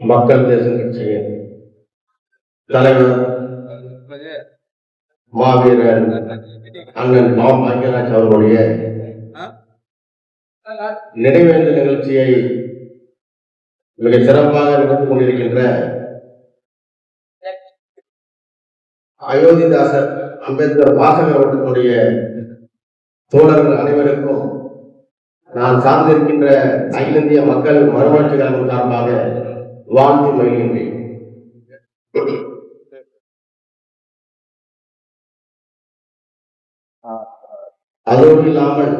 மக்கள் தேசம் கட்சியின் தலைவர் மாவீரன் அண்ணன் மா பாக்கியராஜ் அவர்களுடைய நினைவேந்த நிகழ்ச்சியை மிக சிறப்பாக நடந்து கொண்டிருக்கின்ற அயோத்திதாசர் அம்பேத்கர் வாசகர் அவர்களுடைய தோழர்கள் அனைவருக்கும் நான் சார்ந்திருக்கின்ற அகில இந்திய மக்கள் மறுமலர்ச்சி கழகம் சார்பாக வாழ்த்து மகிழ்கின்றேன் அதோடு இல்லாமல்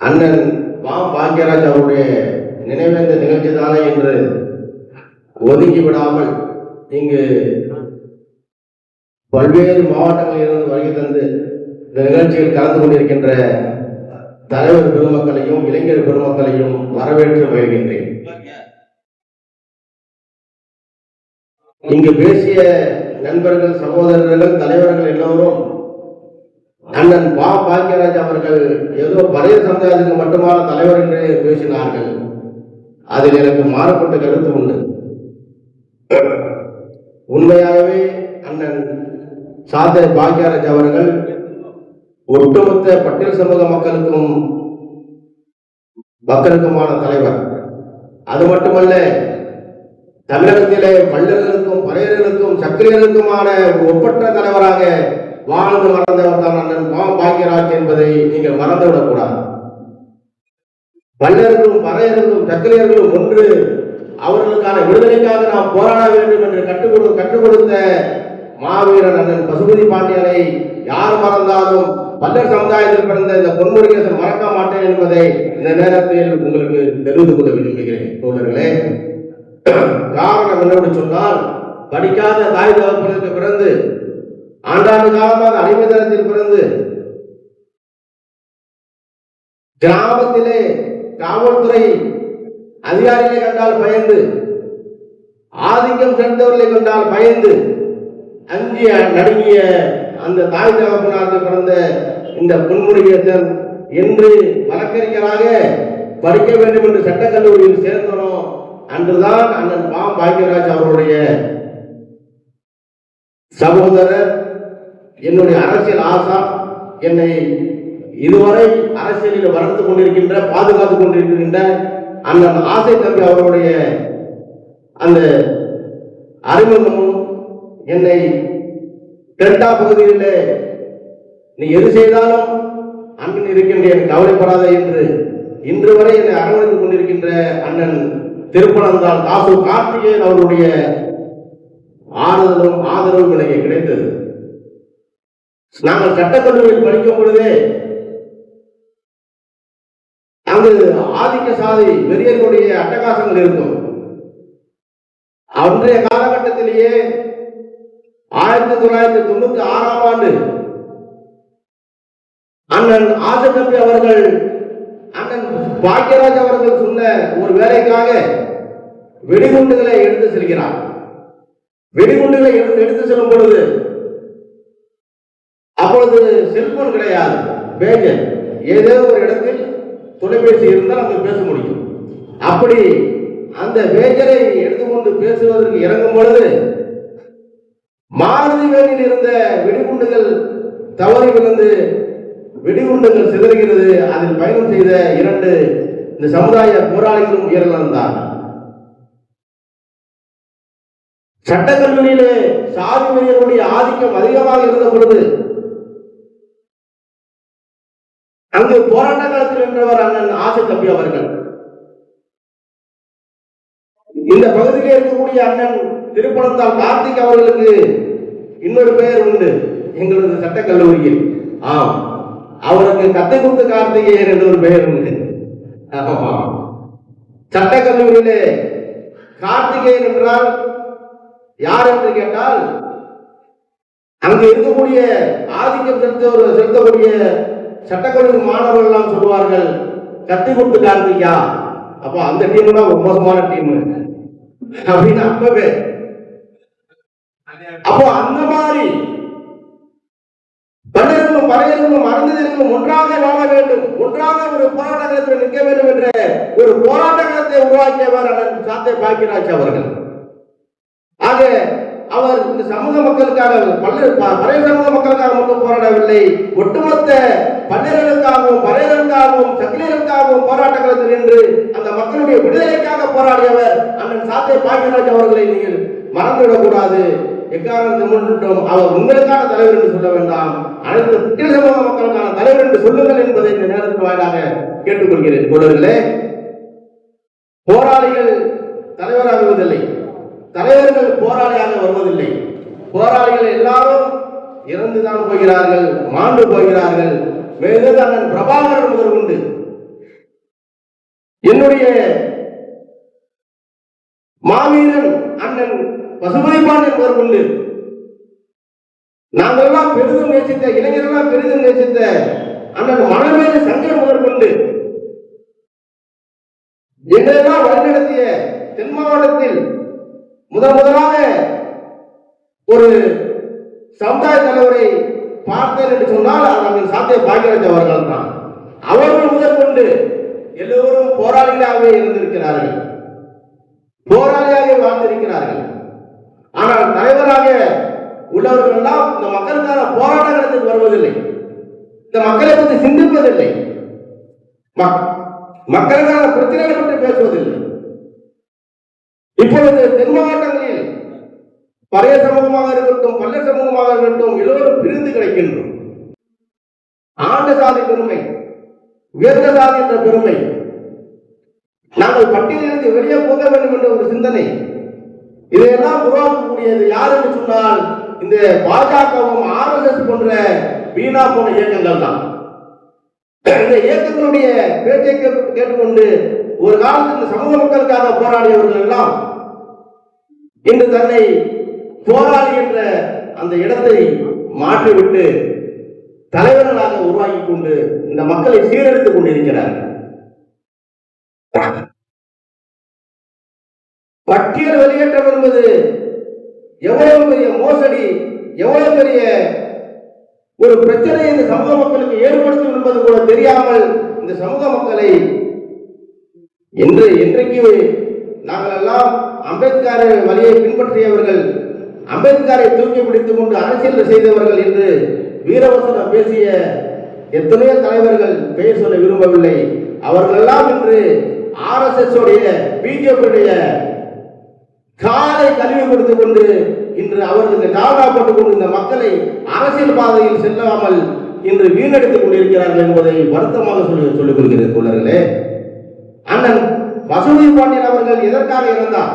அண்ணன் மா பாக்கியராஜ் அவருடைய நினைவேந்த நிகழ்ச்சி தானே என்று ஒதுக்கி விடாமல் இங்கு பல்வேறு மாவட்டங்களில் இருந்து வருகை தந்து இந்த நிகழ்ச்சியில் கலந்து கொண்டிருக்கின்ற தலைவர் பெருமக்களையும் இளைஞர் பெருமக்களையும் வரவேற்று வருகின்றேன் இங்கு பேசிய நண்பர்கள் சகோதரர்கள் தலைவர்கள் எல்லோரும் அண்ணன் பா. பாக்கியராஜ் அவர்கள் ஏதோ பழைய சமுதாயத்துக்கு மட்டுமான தலைவர் என்று பேசினார்கள். அதில் எனக்கு மாறுபட்ட கருத்து உண்டு. உண்மையாகவே அண்ணன் சாத பாக்கியராஜ் அவர்கள் ஒட்டுமொத்த பட்டியல் சமூக மக்களுக்கும் மக்களுக்குமான தலைவர். அது மட்டுமல்ல தமிழகத்திலே பள்ளர்களுக்கும் பறையர்களுக்கும் சக்கரியர்களுக்குமான ஒப்பற்ற தலைவராக வாழ்ந்து மறந்தவர் தான் அண்ணன் மா பாக்கியராஜ் என்பதை நீங்கள் மறந்துவிடக் கூடாது பல்லர்களும் பறையர்களும் சக்கரியர்களும் ஒன்று அவர்களுக்கான விடுதலைக்காக நாம் போராட வேண்டும் என்று கற்றுக் கொடு கற்றுக் கொடுத்த மாவீரன் அண்ணன் பசுபதி பாண்டியனை யார் மறந்தாலும் பல்லர் சமுதாயத்தில் பிறந்த இந்த பொன்முருகேசன் மறக்க மாட்டேன் என்பதை இந்த நேரத்தில் உங்களுக்கு தெரிந்து கொள்ள விரும்புகிறேன். தோழர்களே காரணம் என்னவென்று சொன்னால் படிக்காத தாய் தகப்பனுக்கு பிறந்து ஆண்டாண்டு காலமாக அடிமைத்தனத்தில் பிறந்து கிராமத்திலே காவல்துறை அதிகாரிகளை கண்டால் பயந்து ஆதிக்கம் சென்றவர்களை கண்டால் பயந்து அங்கே நடுங்கிய அந்த தாய் தகப்பனாருக்கு பிறந்த இந்த பொன்முருகேசன் என்று வழக்கறிஞராக படிக்க வேண்டும் என்று சட்டக்கல்லூரியில் சேர்ந்தனோ அன்றுதான் அண்ணன் மா பாக்யராஜ் அவருடைய சகோதரர் என்னுடைய அரசியல் ஆசா என்னை இதுவரை அரசியலில் வளர்த்து கொண்டிருக்கின்ற பாதுகாத்துக் கொண்டிருக்கின்ற அண்ணன் ஆசை தம்பி அவருடைய அந்த அறிமுகமும் என்னை டெல்டா பகுதியில் நீ எது செய்தாலும் அண்ணன் இருக்கின்றேன் கவலைப்படாத என்று இன்று வரை என்னை அரவணைத்துக் கொண்டிருக்கின்ற அண்ணன் திருப்பனந்தால் தாசு கார்த்திகேயன் அவருடைய ஆறுதலும் ஆதரவும் எனக்கு கிடைத்தது. நாங்கள் சட்டக்கல்லூரியில் படிக்கும் பொழுதே அங்கு ஆதிக்க சாதி பெரியர்களுடைய அட்டகாசங்கள் இருக்கும். அன்றைய காலகட்டத்திலேயே ஆயிரத்தி தொள்ளாயிரத்தி தொண்ணூத்தி ஆறாம் ஆண்டு அண்ணன் ஆசகம்பி அவர்கள் அண்ணன் பாக்யராஜ் அவர்கள் சொன்ன ஒரு வேலைக்காக வெடிகுண்டுகளை எடுத்து செல்கிறார். வெடிகுண்டுகளை எடுத்து எடுத்து செல்லும் பொழுது அப்பொழுது செல்போன் கிடையாது பேஜர் ஏதோ ஒரு இடத்தில் தொலைபேசி இருந்தால் அங்கே பேச முடியும். அப்படி அந்த பேஜரை எடுத்துக்கொண்டு பேசுவதற்கு இறங்கும் பொழுது மாருதி வேனில் இருந்த வெடிகுண்டுகள் தவறி விழுந்து வெடிகுண்டுகள் சிதறுகிறது அதில் பயணம் செய்த இரண்டு இந்த சமுதாய போராளிகளும் உயிரிழந்தார் சட்டக்கல்லூரியிலே சாதி வெறியர்களுடைய ஆதிக்கம் அதிகமாக இருந்த பொழுது அங்கு போராட்ட காலத்தில் நின்றவர் அண்ணன் ஆசை தம்பி அவர்கள். இந்த பகுதியிலே இருக்கக்கூடிய அண்ணன் திருப்பணத்தால் கார்த்திக் அவர்களுக்கு இன்னொரு பெயர் உண்டு எங்களது சட்டக்கல்லூரியில். ஆம். அவருக்கு கத்தை கொடுத்த கார்த்திகேயர் என்று ஒரு பெயர் உண்டு. ஆமா சட்டக்கல்லூரியிலே கார்த்திகேயன் என்றால் யார் என்று கேட்டால் அங்கு இருக்கக்கூடிய ஆதிக்கம் செலுத்த செலுத்தக்கூடிய சட்டக்கல்லூரி மாணவர்கள் எல்லாம் சொல்லுவார்கள் கத்தி கொடுத்து கார்த்திகா. அப்போ அந்த டீம் தான் ஒரு மோசமான டீம் அப்படின்னு அப்பவே. அப்போ அந்த மாதிரி பலர்களும் பறையர்களும் மறந்ததற்கும் ஒன்றாக வாழ வேண்டும். ஒன்றாக ஒரு போராட்டத்தில் நிற்க வேண்டும் என்ற ஒரு போராட்டத்தை உருவாக்கியவர் சாத்தை பாக்கியராஜ் அவர்கள். ஆக அவர் இந்த சமூக மக்களுக்காக பல்ல ப- பழைய சமூக மக்களுக்காக மட்டும் போராடவில்லை. ஒட்டுமொத்த பன்னர்களுக்காகவும் பறையர்களுக்காகவும் சக்கிலியர்களுக்காகவும் போராட்டங்களுக்கு நின்று அந்த மக்களுடைய விடுதலைக்காக போராடியவர் அண்ணன் சாத்தை பாக்கியராஜ் அவர்களை நீங்கள் மறந்துவிடக் கூடாது எக்காரணத்தை முன்னிட்டும் அவர் உங்களுக்கான தலைவர் என்று சொல்ல வேண்டாம். அனைத்து புத்திர சமூக மக்களுக்கான தலைவர் என்று சொல்லுங்கள் என்பதை இந்த நேரத்துக்கு வாயிலாக கேட்டுக்கொள்கிறேன். தோழர்களே போராளிகள் தலைவராகுவதில்லை தலைவர்கள் போராளியாக வருவதில்லை. போராளிகள் எல்லாரும் இறந்துதான் போகிறார்கள் மாண்டு போகிறார்கள். மேலும் அண்ணன் பிரபாகரன் முதல் உண்டு என்னுடைய மாவீரன் அண்ணன் பசுமதி பாண்டியன் முதல் உண்டு நாங்கள் எல்லாம் பெரிதும் நேசித்த இளைஞர்கள்லாம் பெரிதும் நேசித்த அண்ணன் மணமேல சங்கர் முதல் என்னெல்லாம் வழிநடத்திய தென் மாவட்டத்தில் முதன் முதலாக ஒரு சமுதாய தலைவரை பார்த்தேன் என்று சொன்னால் அது அண்ணன் சாத்திய பாக்கியராஜ் அவர்கள் தான். அவர்கள் முதல் கொண்டு எல்லோரும் போராளிகளாகவே இருந்திருக்கிறார்கள். போராளியாகவே வாழ்ந்திருக்கிறார்கள். ஆனால் தலைவராக உள்ளவர்கள் எல்லாம் இந்த மக்களுக்கான போராட்டங்களுக்கு வருவதில்லை. இந்த மக்களை பற்றி சிந்திப்பதில்லை. மக்- மக்களுக்கான பிரச்சனைகள் பற்றி பேசுவதில்லை. இப்பொழுது தென் மாவட்டங்களில் பழைய சமூகமாக இருக்கட்டும் பல்ல சமூகமாக இருக்கட்டும் எல்லோரும் பிரிந்து கிடைக்கின்றோம். ஆண்ட சாதி பெருமை உயர்ந்த சாதி என்ற பெருமை. நாங்கள் பட்டியலிருந்து வெளியே போக வேண்டும் என்ற ஒரு சிந்தனை இதையெல்லாம் உருவாக்கக்கூடியது யார் என்று சொன்னால் இந்த பாஜகவும் ஆர்எஸ்எஸ் போன்ற வீணா போன இயக்கங்கள் தான். இந்த இயக்கங்களுடைய பேச்சை கேட்டுக்கொண்டு ஒரு காலத்தில் இந்த சமூக மக்களுக்காக போராடியவர்கள் எல்லாம் இன்று தன்னை போராளி என்ற அந்த இடத்தை மாற்றிவிட்டு தலைவர்களாக உருவாக்கி கொண்டு இந்த மக்களை சீரழித்துக் கொண்டிருக்கிறார்கள். என்பது எவ்வளவு பெரிய மோசடி எவ்வளவு பெரிய ஒரு பிரச்சனை இந்த சமூக மக்களுக்கு ஏற்படுத்தும் என்பது கூட தெரியாமல் இந்த சமூக மக்களை என்று என்றைக்கு நாங்கள் எல்லாம் அம்பேத்கர் வழியை பின்பற்றியவர்கள் அம்பேத்கரை தூக்கி பிடித்துக் கொண்டு அரசியல் செய்தவர்கள் என்று வீரவசனம் பேசிய எத்தனையோ தலைவர்கள் பெயர் சொல்ல விரும்பவில்லை. அவர்களெல்லாம் இன்று ஆர்எஸ்எஸ் உடைய பிஜேபியுடைய காலை கல்வி கொடுத்துக் கொண்டு இன்று அவர்களுக்கு காவலாப்பட்டுக் கொண்டு இந்த மக்களை அரசியல் பாதையில் செல்லாமல் இன்று வீணடித்துக் கொண்டிருக்கிறார்கள் என்பதை வருத்தமாக சொல்லி சொல்லிக் கொள்கிறேன் தோழர்களே. அண்ணன் வசூதி பாண்டியன் அவர்கள் எதற்காக இருந்தார்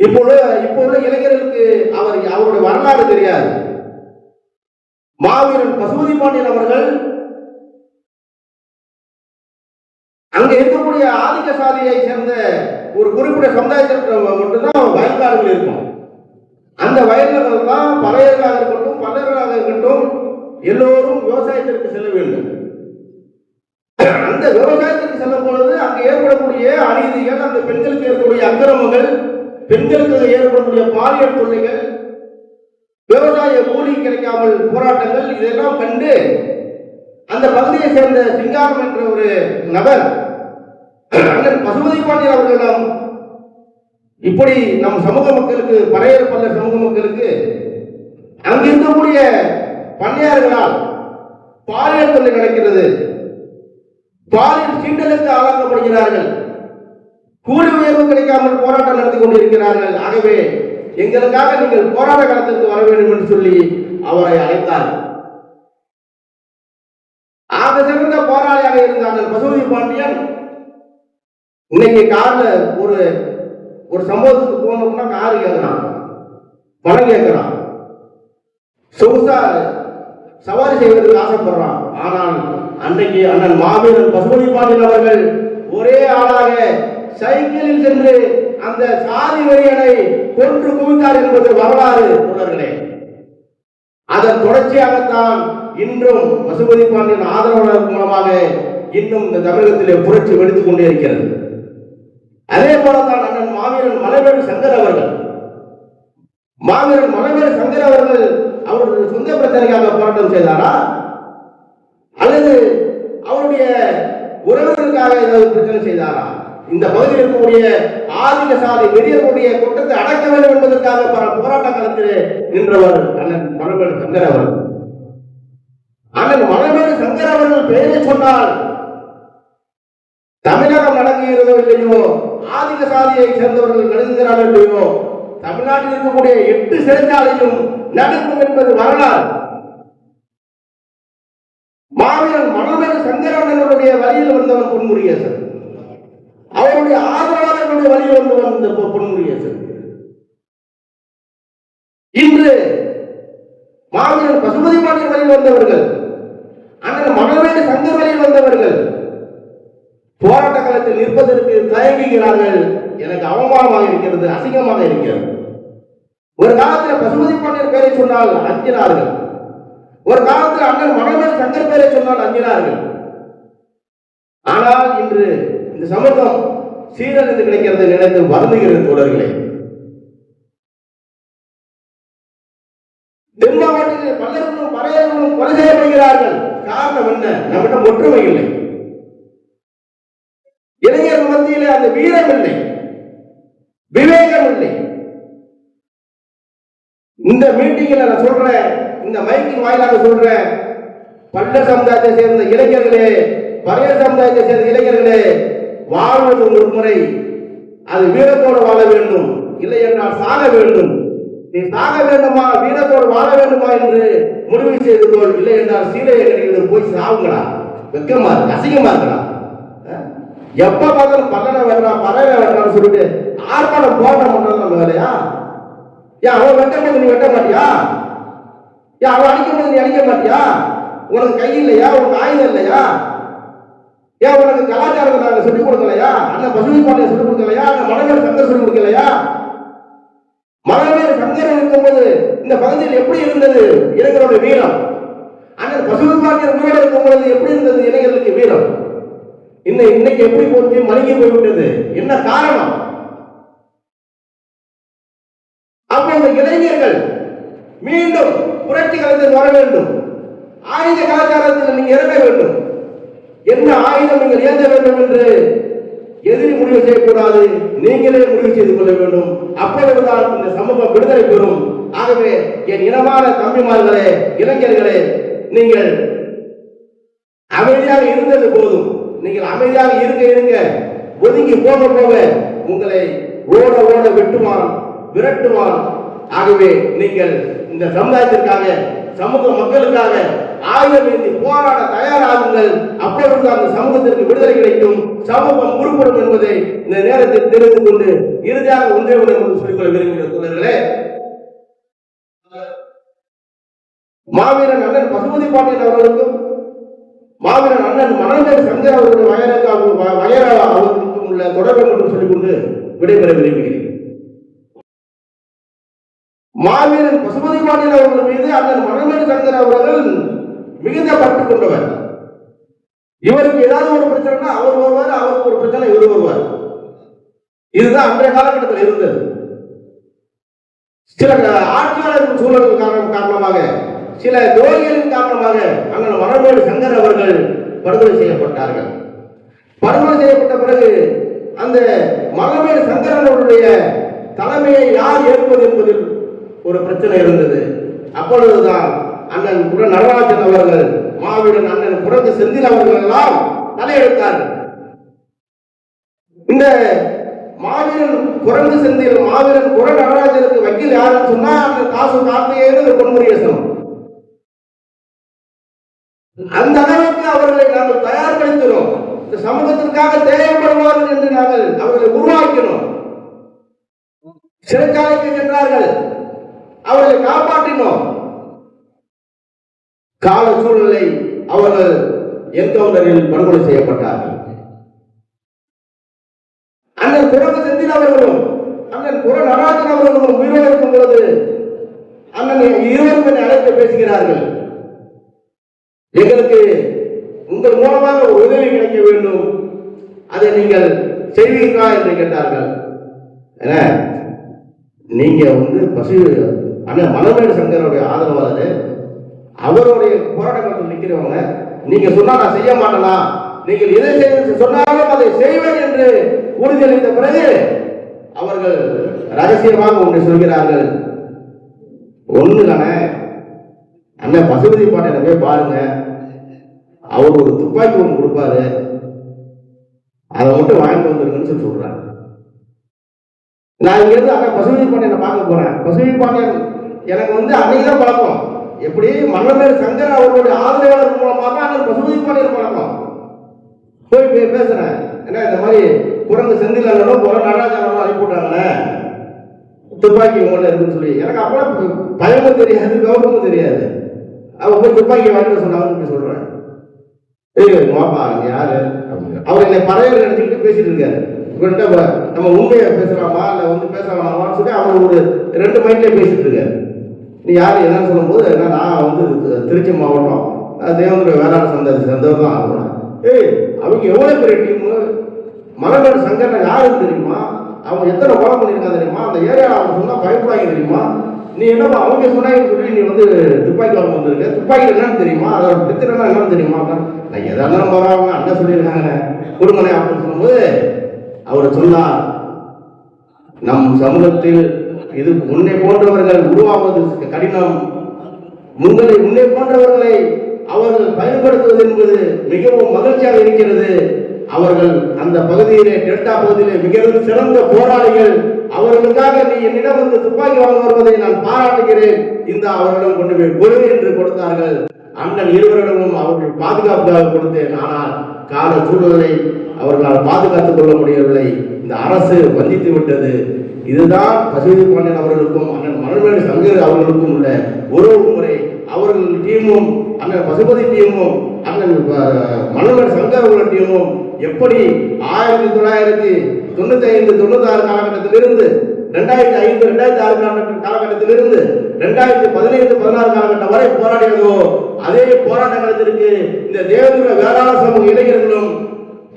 இப்போது இப்போ உள்ள இளைஞர்களுக்கு அவர் அவருடைய வரலாறு தெரியாது. மாவீரன் பசுபதி பாண்டியன் அவர்கள் அங்க இருக்கக்கூடிய ஆதிக்க சாதியை சேர்ந்த ஒரு குறிப்பிட்ட சமுதாயத்திற்கு மட்டும்தான் வயல்காடுகள் இருக்கும். அந்த வயல்கள் தான் பறையர்களாக இருக்கட்டும் பல்லர்களாக இருக்கட்டும் எல்லோரும் விவசாயத்திற்கு செல்ல வேண்டும். அந்த விவசாயத்திற்கு செல்லும் பொழுது அங்கு ஏற்படக்கூடிய அநீதிகள் அந்த பெண்களுக்கு ஏற்படக்கூடிய அக்கிரமங்கள் பெண்களுக்கு ஏற்படக்கூடிய பாலியல் தொல்லைகள் விவசாய கூலி கிடைக்காமல் போராட்டங்கள் இதெல்லாம் கண்டு அந்த பகுதியை சேர்ந்த சிங்காரம் என்ற ஒரு நபர் அண்ணன் பசுபதி பாண்டியன் அவர்களிடம் இப்படி நம் சமூக மக்களுக்கு பறையர் பல்ல சமூக மக்களுக்கு அங்கு இருக்கக்கூடிய பண்ணையார்களால் பாலியல் தொல்லை நடக்கிறது பாலியல் சீண்டலுக்கு ஆளாக்கப்படுகிறார்கள். கூலி உயர்வு கிடைக்காமல் போராட்டம் நடத்தி கொண்டிருக்கிறார்கள். ஆகவே எங்களுக்காக நீங்கள் போராட்ட காலத்திற்கு வர வேண்டும் என்று சொல்லி அவரை அழைத்தார் ஆக சிறந்த போராளியாக இருந்தார்கள் பசுமதி பாண்டியன். இன்னைக்கு கார்ல ஒரு ஒரு சம்பவத்துக்கு போனோம்னா கார் கேட்கிறான் பணம் கேட்கிறான் சொகுசா சவாரி செய்வதற்கு ஆசைப்படுறான். ஆனால் அன்னைக்கு அண்ணன் மாவீரன் பசுமணி பாண்டியன் அவர்கள் ஒரே ஆளாக சைக்கிளில் சென்று அந்த சாதி வெறியனை கொன்று குவித்தார் என்பது வரலாறு தொடர்களே அதன் தொடர்ச்சியாகத்தான் இன்றும் பசுபதி பாண்டியன் ஆதரவாளர் மூலமாக இன்னும் இந்த தமிழகத்திலே புரட்சி வெடித்துக் கொண்டே இருக்கிறது. அதே போலதான் அண்ணன் மாவீரன் மலைவேறு சங்கர் அவர்கள். மாவீரன் மலைவேறு சங்கர் அவர்கள் அவருடைய சொந்த பிரச்சனைக்காக போராட்டம் செய்தாரா? அல்லது அவருடைய உறவினருக்காக ஏதாவது பிரச்சனை செய்தாரா? இந்த பகுதியில் இருக்கக்கூடிய ஆதிக்க சாதி வெறியர்களுடைய குற்றத்தை அடக்க வேண்டும் என்பதற்காக பல போராட்ட களத்திலே நின்றவர் அண்ணன் மணமேடு சங்கர் அவர்கள். அண்ணன் மணமேடு சங்கர் அவர்கள் பெயரை சொன்னால் தமிழகம் நடக்குகிறதோ இல்லையோ ஆதிக்க சாதியை சேர்ந்தவர்கள் நடுங்குகிறார்கள் என்றோ தமிழ்நாட்டில் இருக்கக்கூடிய எட்டு சிறைச்சாலையும் நடக்கும் என்பது வரலாறு. மாவீரன் மணமேடு சங்கரவனுடைய வழியில் வந்தவன் பொன்முரியசன் அவருடைய ஆதரவாளர்களுடைய வழியில் வந்து இந்த பொ- பொன்முரியசன் இன்று மாவீரன் பசுபதி பாண்டியன் வழியில் வந்தவர்கள் அண்ணன் மணமேடு சங்கர் வழியில் வந்தவர்கள் போராட்ட காலத்தில் நிற்பதற்கு தயங்குகிறார்கள். எனக்கு அவமானமாக இருக்கிறது அசிங்கமாக இருக்கிறது. ஒரு காலத்தில் பசுமதி பாண்டியர் பேரை சொன்னால் அஞ்சினார்கள். ஒரு காலத்தில் அண்ணன் மணமேல் சங்கர் பேரை சொன்னால் அஞ்சினார்கள். ஆனால் இன்று இந்த சமூகம் சீரழிந்து கிடைக்கிறது நினைத்து வருந்துகிறது தோழர்களே. தென் மாவட்டத்தில் பல்லர்களும் பறையர்களும் கொலை செய்யப்படுகிறார்கள். காரணம் என்ன? நம்மிடம் ஒற்றுமை இல்லை. இளைஞர் மத்தியிலே அந்த வீரம் இல்லை. விவேகம் இல்லை. இந்த மீட்டிங்ல நான் சொல்றேன் இந்த மைக்கின் வாயிலாக சொல்றேன். பல்ல சமுதாயத்தை சேர்ந்த இளைஞர்களே பழைய சமுதாயத்தை சேர்ந்த இளைஞர்களே வாழ்வது ஒரு முறை. அது வீரத்தோடு வாழ வேண்டும். இல்லை என்றால் சாக வேண்டும். நீ சாக வேண்டுமா வீரத்தோடு வாழ வேண்டுமா என்று முடிவு செய்து கொள். இல்லை என்றால் சீலையை கட்டிக்கிட்டு போய் சாவுங்களா வெக்கமா இருக்கு அசிங்கமா இருக்கலாம் எப்ப பார்த்தாலும் பல்லனை வெட்டுறான் பறவை வெட்டுறான்னு சொல்லிட்டு ஆர்ப்பாட்டம் போராட்டம் பண்றது நம்ம வேலையா? ஏன் அவன் வெட்டும் போது நீ வெட்ட மாட்டியா? ஏன் அவன் அடிக்கும் போது நீ அடிக்க மாட்டியா? உனக்கு கை இல்லையா? உனக்கு ஆயுதம் இல்லையா? ஏன் உனக்கு கலாச்சாரத்தை நாங்க சொல்லிக் கொடுக்கலையா? அண்ணன் பசுமை பாண்டிய சொல்லிக் கொடுக்கலையா? அண்ணன் மனநேர் சங்கர் சொல்லிக் கொடுக்கலையா? மனநேர் சங்கர் இருக்கும்போது இந்த பகுதியில் எப்படி இருந்தது? இளைஞரோட வீரம். அண்ணன் பசுமை பாண்டியர் இருக்கும் இருக்கும்போது எப்படி இருந்தது? இளைஞர்களுக்கு வீரம். இன்னை இன்னைக்கு எப்படி போச்சு? மழுங்கி போய்விட்டது. என்ன காரணம்? அப்ப இந்த இளைஞர்கள் மீண்டும் புரட்சி களத்தில் வர வேண்டும். ஆயுத கலாச்சாரத்தில் நீங்க இறங்க வேண்டும். என்ன ஆயுதம் நீங்கள் ஏந்த வேண்டும் என்று எதிரி முடிவு செய்யக்கூடாது. நீங்களே முடிவு செய்து கொள்ள வேண்டும். அப்பொழுதுதான் இந்த சமூகம் விடுதலை பெறும். ஆகவே என் இனமான தம்பிமார்களே இளைஞர்களே நீங்கள் அமைதியாக இருந்தது போதும். நீங்கள் அமைதியாக இருங்க இருங்க. ஒதுங்கி போக போக உங்களை ஓட ஓட வெட்டுவான் விரட்டுவான். ஆகவே நீங்கள் இந்த சமுதாயத்திற்காக சமூக மக்களுக்காக ஆயுதம் ஏந்தி போராட தயாராகுங்கள். அப்பொழுது அந்த சமூகத்திற்கு விடுதலை கிடைக்கும். சமூகம் உருப்படும் என்பதை இந்த நேரத்தில் தெரிந்து கொண்டு இறுதியாக ஒன்றே ஒன்று சொல்லிக்கொள்ள விரும்புகிற தோழர்களே. மாவீரன் அண்ணன் பசுபதி பாண்டியன் அவர்களுக்கும் மாவீரன் அண்ணன் மணந்தர் சங்கர் அவர்களுடைய வயலுக்கு வயர அவர்களுக்கும் உள்ள தொடர்பு என்று சொல்லிக்கொண்டு விடைபெற விரும்புகிறேன். மாவீரன் பசுபதி மாநில அவர்கள் மீது அண்ணன் மணந்தர் சங்கர் அவர்கள் மிகுந்த பட்டு கொண்டவர். இவருக்கு ஏதாவது ஒரு பிரச்சனைனா அவர் வருவார் அவருக்கு ஒரு பிரச்சனை இவர் வருவார். இதுதான் அன்றைய காலகட்டத்தில் இருந்தது. சில ஆட்சியாளர்கள் சூழல் காரணம் காரணமாக சில துரோகிகளின் காரணமாக அண்ணன் மரபோடு சங்கர் அவர்கள் படுகொலை செய்யப்பட்டார்கள். படுகொலை செய்யப்பட்ட பிறகு அந்த மரபேடு சங்கர் அவர்களுடைய தலைமையை யார் ஏற்பது என்பதில் ஒரு பிரச்சனை இருந்தது. அப்பொழுதுதான் அண்ணன் குட நடராஜன் அவர்கள் மாவீரன் அண்ணன் குரங்கு செந்தில் அவர்கள் எல்லாம் தலையெடுத்தார்கள் இந்த மாவீரன் குரங்கு செந்தில் மாவீரன் குர நடராஜனுக்கு வக்கீல் யாருன்னு சொன்னா அந்த காசு கார்த்திகேயன் பொன்முரியசன் அந்த அளவுக்கு அவர்களை நாங்கள் தயார்படுத்தினோம். இந்த சமூகத்திற்காக தேவைப்படுவார்கள் என்று நாங்கள் அவர்களை உருவாக்கினோம். சிறைச்சாலைக்கு சென்றார்கள். அவர்களை காப்பாற்றினோம். கால சூழ்நிலை அவர்கள் என்கவுண்டரில் படுகொலை செய்யப்பட்டார்கள்? அண்ணன் குரங்கு செந்தில் அவர்களும் அண்ணன் குர நடராஜன் அவர்களும் உயிரிழக்கும் பொழுது அண்ணன் இருவரும் என்னை அழைத்து பேசுகிறார்கள். எங்களுக்கு உங்கள் மூலமாக உதவி கிடைக்க வேண்டும். அதை நீங்கள் செய்வீர்களா என்று கேட்டார்கள். என்ன நீங்க வந்து பசு அண்ணன் மலமேடு சங்கருடைய ஆதரவாளர் அவருடைய போராட்டத்தில் நிற்கிறவங்க நீங்க சொன்னா நான் செய்ய மாட்டேனா? நீங்கள் எதை செய்ய சொன்னாலும் அதை செய்வேன் என்று உறுதியளித்த பிறகு அவர்கள் ரகசியமாக ஒன்று சொல்கிறார்கள். ஒன்று தானே அண்ணன் பசுபதி பாண்டியனை போய் பாருங்க. அவர் ஒரு துப்பாக்கி ஒன்று கொடுப்பாரு. அதை மட்டும் வாங்கிட்டு வந்துருங்கன்னு சொல்லி சொல்றாரு. நான் இங்கிருந்து அண்ணன் பசுபதி பாண்டியனை பார்க்க போறேன். பசுபதி பாண்டியன் எனக்கு வந்து அன்னைக்கு தான் பழக்கம். எப்படி மன்னமேல் சங்கர் அவர்களுடைய ஆதரவாளர் மூலமாக அண்ணன் பசுபதி பாண்டியன் பழக்கம். போய் போய் பேசுறேன். என்ன இந்த மாதிரி குரங்கு செந்தில் குரங்கு நடராஜனும் அனுப்பிவிட்டாங்களே துப்பாக்கி உங்கள்ட்ட இருக்குன்னு சொல்லி. எனக்கு அப்பெல்லாம் பயமும் தெரியாது கௌரவமும் தெரியாது. அவங்க போய் துப்பாக்கி வாங்கிட்டு சொன்னாங்கன்னு போய் சொல்றேன். மாப்பா யாரு? அவர் என்னை பறவைகள் நினைச்சுக்கிட்டு பேசிட்டு இருக்காரு. இவர்கிட்ட நம்ம உண்மையை பேசலாமா? இல்ல வந்து பேச வேணாமான்னு சொல்லி அவர் ஒரு ரெண்டு மைண்ட்ல பேசிட்டு இருக்காரு. நீ யாரு? என்னன்னு சொல்லும்போது என்ன நான் வந்து திருச்சி மாவட்டம் தேவந்திர வேளாண் சந்தை சேர்ந்தவர் தான் ஆகணும் ஏய் அவங்க எவ்வளவு பெரிய டீமு மலமேடு சங்கரன் யாருன்னு தெரியுமா? அவங்க எத்தனை கொலை பண்ணியிருக்காங்க தெரியுமா? அந்த ஏரியாவில் அவங்க சொன்னா பயப்படுவாங்க தெரியுமா? நீ என்ன அவங்க சொன்னாங்க சொல்லி நீ வந்து துப்பாக்கி வாங்க வந்திருக்க. துப்பாக்கி என்னன்னு தெரியுமா? அதோட பிரச்சனை என்னன்னு தெரியுமா? நான் எதா இருந்தாலும் போறாங்க அண்ணன் சொல்லியிருக்காங்க. கொடுங்கண்ணே அப்படின்னு சொல்லும்போது அவர் சொன்னார் நம் சமூகத்தில் இது உன்னை போன்றவர்கள் உருவாவது கடினம். உங்களை உன்னை போன்றவர்களை அவர்கள் பயன்படுத்துவது என்பது மிகவும் மகிழ்ச்சியாக இருக்கிறது. அவர்கள் அந்த பகுதியிலே டெல்டா பகுதியிலே மிகவும் சிறந்த போராளிகள் அவர்களுக்காக நீ என்னிடம் வந்து துப்பாக்கி வாங்க வருவதை நான் பாராட்டுகிறேன். இந்த அவர்களிடம் கொண்டு போய் கொடு என்று கொடுத்தார்கள். அண்ணன் இருவரிடமும் அவர்கள் பாதுகாப்புக்காக கொடுத்தேன். ஆனால் கால சூழலை அவர்களால் பாதுகாத்துக் கொள்ள முடியவில்லை. இந்த அரசு வந்தித்து விட்டது. இதுதான் பசுபதி பாண்டியன் அவர்களுக்கும் அண்ணன் மணல்மேடு சங்கர் அவர்களுக்கும் உள்ள உறவு முறை. அவர்கள் டீமும் அண்ணன் பசுபதி டீமும் அண்ணன் அஹ், சங்கர் அவர்கள் டீமும் எப்படி ஆயிரத்தி தொள்ளாயிரத்தி தொண்ணூத்தி ஐந்து தொண்ணூத்தி ஆறு காலகட்டத்திலிருந்து ரெண்டாயிரத்தி ஐந்து ரெண்டாயிரத்தி ஆறு காலகட்ட- காலகட்டத்திலிருந்து ரெண்டாயிரத்தி பதினைந்து பதினாறு காலகட்டம் வரை போராடியதோ அதே போராட்ட காலத்திற்கு இந்த தேவேந்திர வேளாண் சமூக இளைஞர்களும்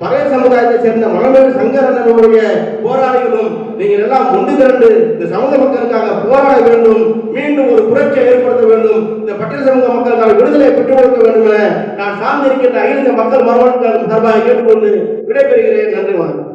பழைய சமுதாயத்தை சேர்ந்த மகளிர் சங்கரனுடைய போராளிகளும் நீங்கள் எல்லாம் ஒன்று திரண்டு இந்த சமூக மக்களுக்காக போராட வேண்டும். மீண்டும் ஒரு புரட்சியை ஏற்படுத்த வேண்டும். இந்த பட்டியல் சமூக மக்களுக்கான விடுதலை பெற்றுக் கொடுக்க வேண்டும் என நான் சார்ந்திருக்கின்ற அகில இந்திய மக்கள் மரபு சார்பாக கேட்டுக்கொண்டு விடைபெறுகிறேன். நன்றி வணக்கம்.